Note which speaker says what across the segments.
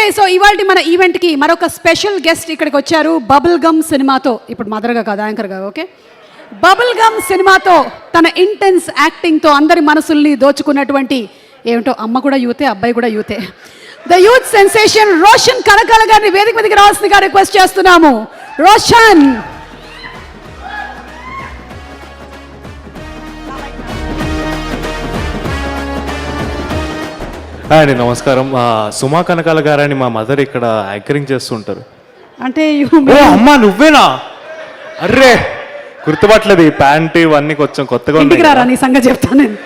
Speaker 1: Okay so ఇవాళ మన ఈవెంట్కి మరొక స్పెషల్ గెస్ట్ ఇక్కడికి వచ్చారు. బబుల్ గమ్ సినిమాతో ఇప్పుడు మదర్గా కాదు యాంకర్గా ఓకే బబుల్ గమ్ సినిమాతో తన ఇంటెన్స్ యాక్టింగ్తో అందరి మనసుల్ని దోచుకున్నటువంటి ఏమిటో అమ్మ కూడా యూతే అబ్బాయి కూడా యూతే. The youth sensation Roshan Kanakala గారిని వేదిక మీదకి రావాల్సిందిగా రిక్వెస్ట్ చేస్తున్నాము. రోషన్!
Speaker 2: హాయ్ అండి నమస్కారం. సుమా కనకాల గారని మా మదర్ ఇక్కడ యాంకరింగ్ చేస్తుంటారు.
Speaker 1: అంటే
Speaker 2: అమ్మా నువ్వేనా? అర్రే గుర్తుపట్టలేదు ఈ ప్యాంట్ ఇవన్నీ కొంచెం కొత్తగా
Speaker 1: ఇంటికి రారా
Speaker 2: కదా.
Speaker 1: నీ సంగతి చెప్తాను నేను.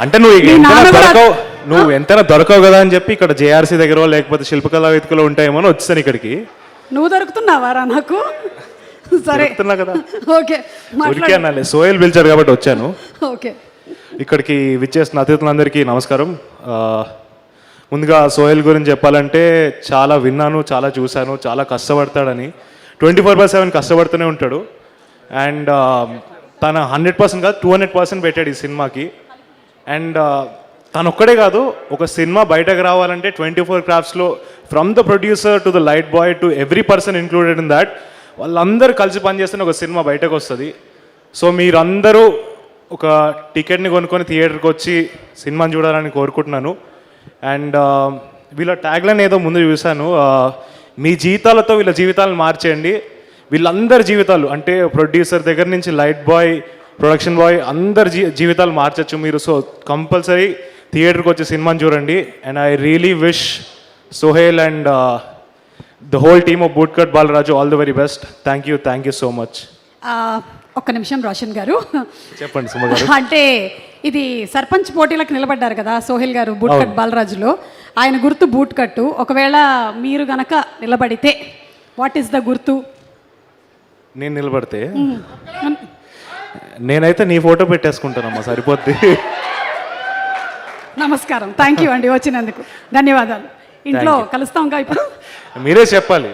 Speaker 2: అంటే నువ్వు
Speaker 1: మీ
Speaker 2: ఎంతైనా
Speaker 1: నాన్న కూడా-
Speaker 2: దొరకవు నువ్వు ఎంతైనా దొరకవు కదా అని చెప్పి ఇక్కడ జేఆర్సీ దగ్గర లేకపోతే శిల్పకళా వేదికలో ఉంటాయేమో అని వచ్చాను ఇక్కడికి.
Speaker 1: నువ్వు దొరుకుతున్నావారా నాకు? సరే.
Speaker 2: దొరుకుతున్నా కదా.
Speaker 1: ఓకే
Speaker 2: ఊరికే
Speaker 1: మాట్లాడు
Speaker 2: అనాలి సోయల్ పిలిచారు కాబట్టి వచ్చాను.
Speaker 1: ఓకే.
Speaker 2: ఇక్కడికి విచ్చేసిన అతిథులందరికీ నమస్కారం. ఆ, ముందుగా సోహెల్ గురించి చెప్పాలంటే చాలా విన్నాను చాలా చూశాను చాలా కష్టపడతాడని. ట్వంటీ ఫోర్ బై సెవెన్ కష్టపడుతూనే ఉంటాడు. అండ్ తన హండ్రెడ్ పర్సెంట్ కాదు టూ హండ్రెడ్ పర్సెంట్ పెట్టాడు ఈ సినిమాకి. అండ్ తను ఒక్కడే కాదు ఒక సినిమా బయటకు రావాలంటే twenty four క్రాఫ్ట్స్లో from the producer to the light boy to every person included in that వాళ్ళందరూ కలిసి పనిచేస్తేనే ఒక సినిమా బయటకు వస్తుంది సో మీరందరూ ఒక టికెట్ని కొనుక్కొని థియేటర్కి వచ్చి సినిమాని చూడాలని కోరుకుంటున్నాను. అండ్ వీళ్ళ ట్యాగ్లైన్ ఏదో ముందు చూశాను మీ జీవితాలతో వీళ్ళ జీవితాలను మార్చేయండి. వీళ్ళందరి జీవితాలు అంటే ప్రొడ్యూసర్ దగ్గర నుంచి లైట్ బాయ్ ప్రొడక్షన్ బాయ్ అందరి జీ జీవితాలు మార్చచ్చు మీరు. సో కంపల్సరీ థియేటర్కి వచ్చి సినిమాని చూడండి. And I really wish Sohel and the whole team of Bootcut Balaraju all the very best thank you thank you so much
Speaker 1: ఒక్క నిమిషం రోషన్ గారు.
Speaker 2: చెప్పండి
Speaker 1: అంటే ఇది సర్పంచ్ పోటీలకు నిలబడ్డారు కదా సోహెల్ గారు బూట్ కట్ బాలరాజులో. ఆయన గుర్తు బూట్ కట్టు ఒకవేళ మీరు గనక నిలబడితే వాట్ ఈస్ ద గుర్తు?
Speaker 2: నేను నిలబడితే? నేనైతే నీ ఫోటో పెట్టేసుకుంటానమ్మా సరిపోద్ది.
Speaker 1: నమస్కారం. థ్యాంక్ యూ అండి వచ్చినందుకు. ధన్యవాదాలు. ఇంట్లో కలుస్తాంగా ఇప్పుడు?
Speaker 2: మీరే చెప్పాలి.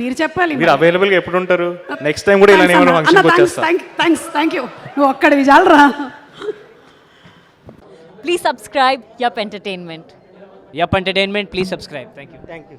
Speaker 1: మీరు చెప్పాలి
Speaker 2: మీరు అవైలబుల్గా ఎప్పుడు ఉంటారు? నెక్స్ట్ టైం కూడా ఇలానే ఏమైనా ఫంక్షన్కి వచ్చేస్తా
Speaker 1: థాంక్స్ థ్యాంక్ యూ నువ్వు ఒక్కడివి చాలరా.
Speaker 3: Please subscribe app entertainment
Speaker 4: yup entertainment please subscribe thank you
Speaker 5: thank you